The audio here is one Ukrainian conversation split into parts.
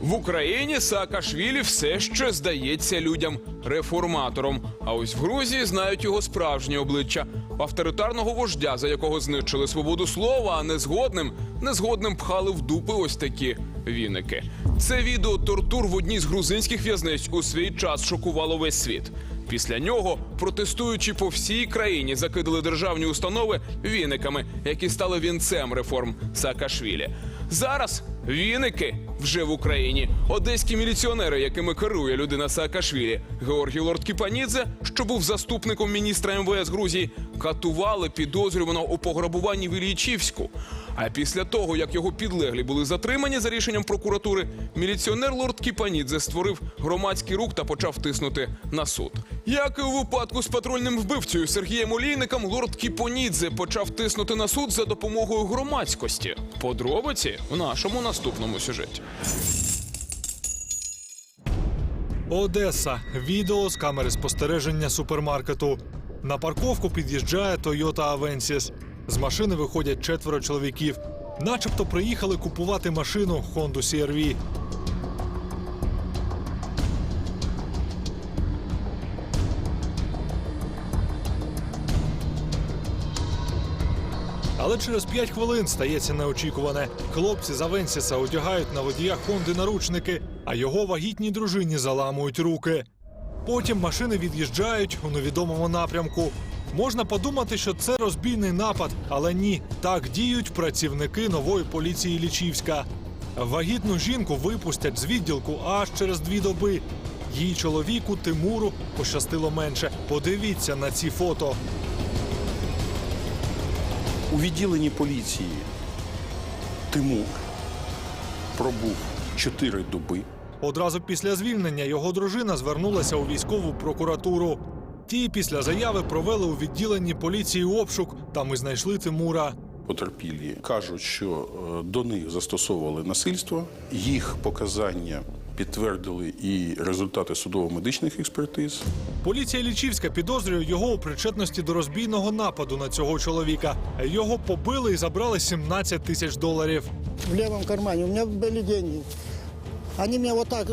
В Україні Саакашвілі все ще здається людям реформатором. А ось в Грузії знають його справжнє обличчя авторитарного вождя, за якого знищили свободу слова, а незгодним незгодним пхали в дупи ось такі віники. Це відео тортур в одній з грузинських в'язниць у свій час шокувало весь світ. Після нього, протестуючи по всій країні, закидали державні установи віниками, які стали вінцем реформ Саакашвілі. Зараз віники вже в Україні. Одеські міліціонери, якими керує людина Саакашвілі, Георгій Лордкіпанідзе, що був заступником міністра МВС Грузії, катували підозрюваного у пограбуванні в Іллічівську. А після того, як його підлеглі були затримані за рішенням прокуратури, міліціонер Лорд Кіпанідзе створив громадський рух та почав тиснути на суд. Як і у випадку з патрульним вбивцею Сергієм Олійником, лорд Кіпонідзе почав тиснути на суд за допомогою громадськості. Подробиці в нашому наступному сюжеті. Одеса. Відео з камери спостереження супермаркету. На парковку під'їжджає Toyota Avensis. З машини виходять четверо чоловіків. Начебто приїхали купувати машину Honda CR-V. Але через 5 хвилин стається неочікуване. Хлопці з Авенсіса одягають на водія Хонди наручники, а його вагітній дружині заламують руки. Потім машини від'їжджають у невідомому напрямку. Можна подумати, що це розбійний напад, але ні, так діють працівники нової поліції Лічівська. Вагітну жінку випустять з відділку аж через дві доби. Їй чоловіку Тимуру пощастило менше. Подивіться на ці фото. У відділенні поліції Тимур пробув 4 доби. Одразу після звільнення його дружина звернулася у військову прокуратуру. Ті після заяви провели у відділенні поліції обшук. Там і знайшли Тимура. Потерпілі кажуть, що е, до них застосовували насильство. Їх показання підтвердили і результати судово-медичних експертиз. Поліція Лічівська підозрює його у причетності до розбійного нападу на цього чоловіка. Його побили і забрали 17 тисяч доларів. в левом кармане. У меня были деньги. Они мне вот так,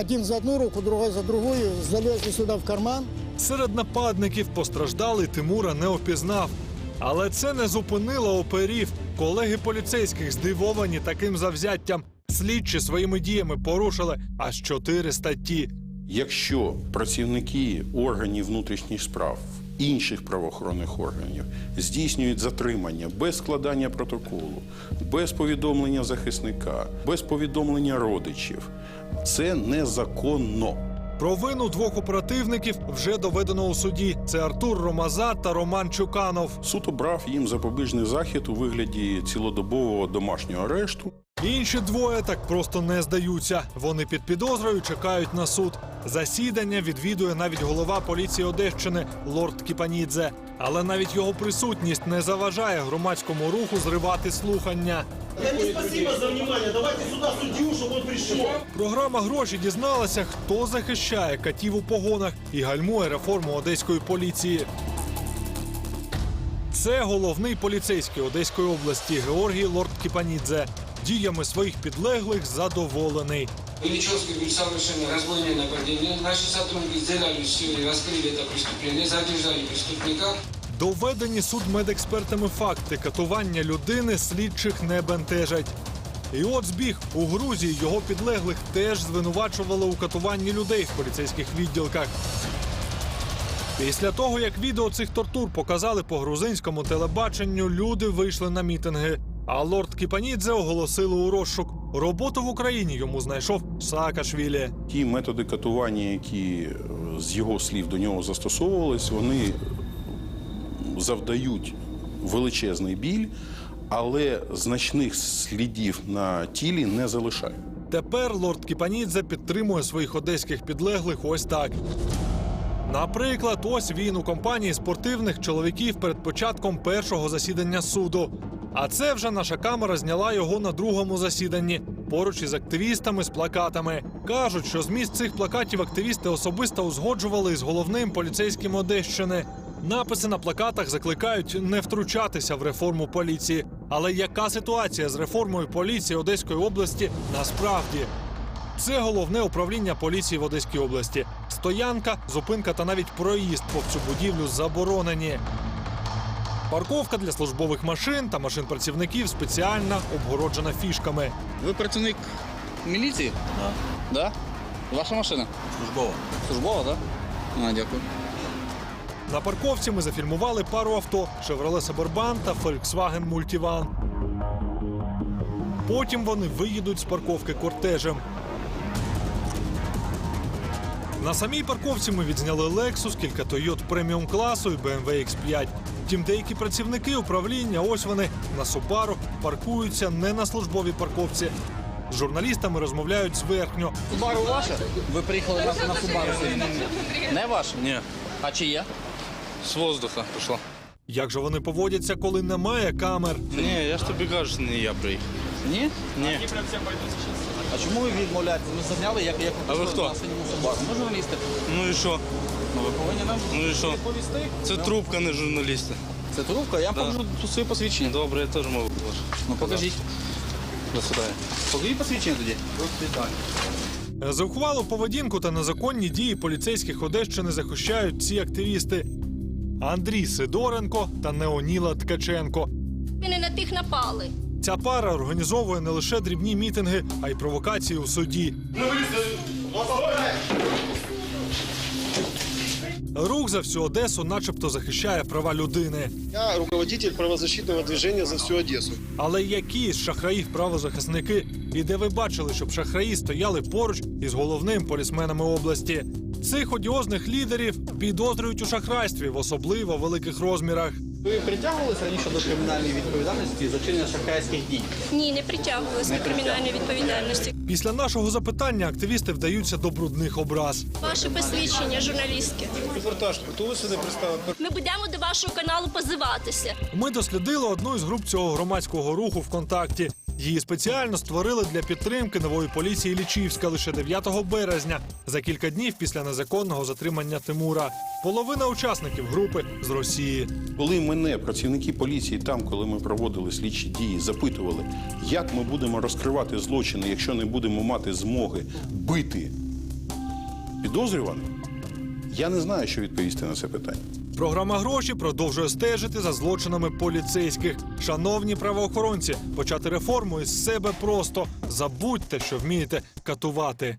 один за одну руку, другой за другую, залезли сюда в карман. Серед нападників постраждалий Тимура не опізнав. Але це не зупинило оперів. Колеги поліцейських здивовані таким завзяттям. Слідчі своїми діями порушили аж чотири статті. Якщо працівники органів внутрішніх справ інших правоохоронних органів здійснюють затримання без складання протоколу, без повідомлення захисника, без повідомлення родичів, це незаконно. Провину двох оперативників вже доведено у суді. Це Артур Ромаза та Роман Чуканов. Суд обрав їм запобіжний захід у вигляді цілодобового домашнього арешту. Інші двоє так просто не здаються. Вони під підозрою чекають на суд. Засідання відвідує навіть голова поліції Одещини Лорд Кіпанідзе. Але навіть його присутність не заважає громадському руху зривати слухання. Не спасибо за внимание. Давайте сюда судью, чтобы он пришел. Програма гроші дізналася, хто захищає катів у погонах і гальмує реформу одеської поліції. Це головний поліцейський Одеської області Георгій Лорд Кіпанідзе Діями своїх підлеглих задоволений. Ильичевский был совершенно разбойное нападение. Наши сотрудники сделали все и раскрыли это преступление, задержали преступника. Доведені судмедекспертами факти катування людини слідчих не бентежать. І от збіг у Грузії його підлеглих теж звинувачували у катуванні людей в поліцейських відділках. Після того, як відео цих тортур показали по грузинському телебаченню, люди вийшли на мітинги. А лорд Кіпанідзе оголосили у розшук. Роботу в Україні йому знайшов Саакашвілі. Ті методи катування, які е, з його слів до нього застосовувались, вони завдають величезний біль, але значних слідів на тілі не залишають. Тепер лорд Кіпанідзе підтримує своїх одеських підлеглих ось так. Наприклад, ось він у компанії спортивних чоловіків перед початком першого засідання суду. А це вже наша камера зняла його на другому засіданні поруч із активістами з плакатами. Кажуть, що зміст цих плакатів активісти особисто узгоджували із головним поліцейським Одещини. Написи на плакатах закликають не втручатися в реформу поліції. Але яка ситуація з реформою поліції Одеської області насправді? Це головне управління поліції в Одеській області. Стоянка, зупинка та навіть проїзд по цю будівлю заборонені. Парковка для службових машин та машин працівників спеціальна, обгороджена фішками. Ви працівник міліції? Так. Да? Ваша машина? Службова. Службова, так? А, дякую. На парковці ми зафільмували пару авто Chevrolet Suburban та Volkswagen Multivan. Потім вони виїдуть з парковки кортежем. На самій парковці ми відзняли Lexus, кілька Toyota преміум класу і BMW X5. Втім, деякі працівники управління, ось вони на Subaru, паркуються не на службовій парковці. З журналістами розмовляють зверхньо. Субару ваша? Ви приїхали на, на Субару? Не ваше? Ні, А чи є? з воздуха пішло. Як же вони поводяться, коли немає камер? Ні, я ж тобі кажу, що не я приїхав. Ні? Ні. А чому ви відмовляєтесь? Ми зазняли, як, як А ви хто? на синьому Ми журналісти. Ну і що? Ну, ви повинні нам Ну і що? відповісти. Це Ну, трубка, не журналісти. Це трубка, я вам Да. покажу своє посвідчення. Добре, я теж можу. Ну покажіть. До свидання. Покажіть посвідчення тоді. До свидання. Зухвалу поведінку та незаконні дії поліцейських Одещини захищають ці активісти. Андрій Сидоренко та Неоніла Ткаченко. Ми не на тих напали. Ця пара організовує не лише дрібні мітинги, а й провокації у суді. Рух за всю Одесу, начебто, захищає права людини. Я руководитель правозащитного движения за всю Одессу. Але які з шахраїв правозахисники? І де ви бачили, щоб шахраї стояли поруч із головним полісменами області? Цих одіозних лідерів підозрюють у шахрайстві в особливо великих розмірах. Ви притягувалися раніше до кримінальної відповідальності за чинення шахрайських дій? Ні, не притягувалися до кримінальної відповідальності. Після нашого запитання активісти вдаються до брудних образ. Ваше посвідчення журналістське. Репортаж, хто ви сюди пристав? Ми будемо до вашого каналу позиватися. Ми дослідили одну із груп цього громадського руху ВКонтакті. Її спеціально створили для підтримки нової поліції Лічівська лише 9 березня, за кілька днів після незаконного затримання Тимура. Половина учасників групи з Росії. Коли мене працівники поліції, там, коли ми проводили слідчі дії, запитували, як ми будемо розкривати злочини, якщо не будемо мати змоги бити підозрюваних, я не знаю, що відповісти на це питання. Програма гроші продовжує стежити за злочинами поліцейських. Шановні правоохоронці, почати реформу із себе просто забудьте, що вмієте катувати.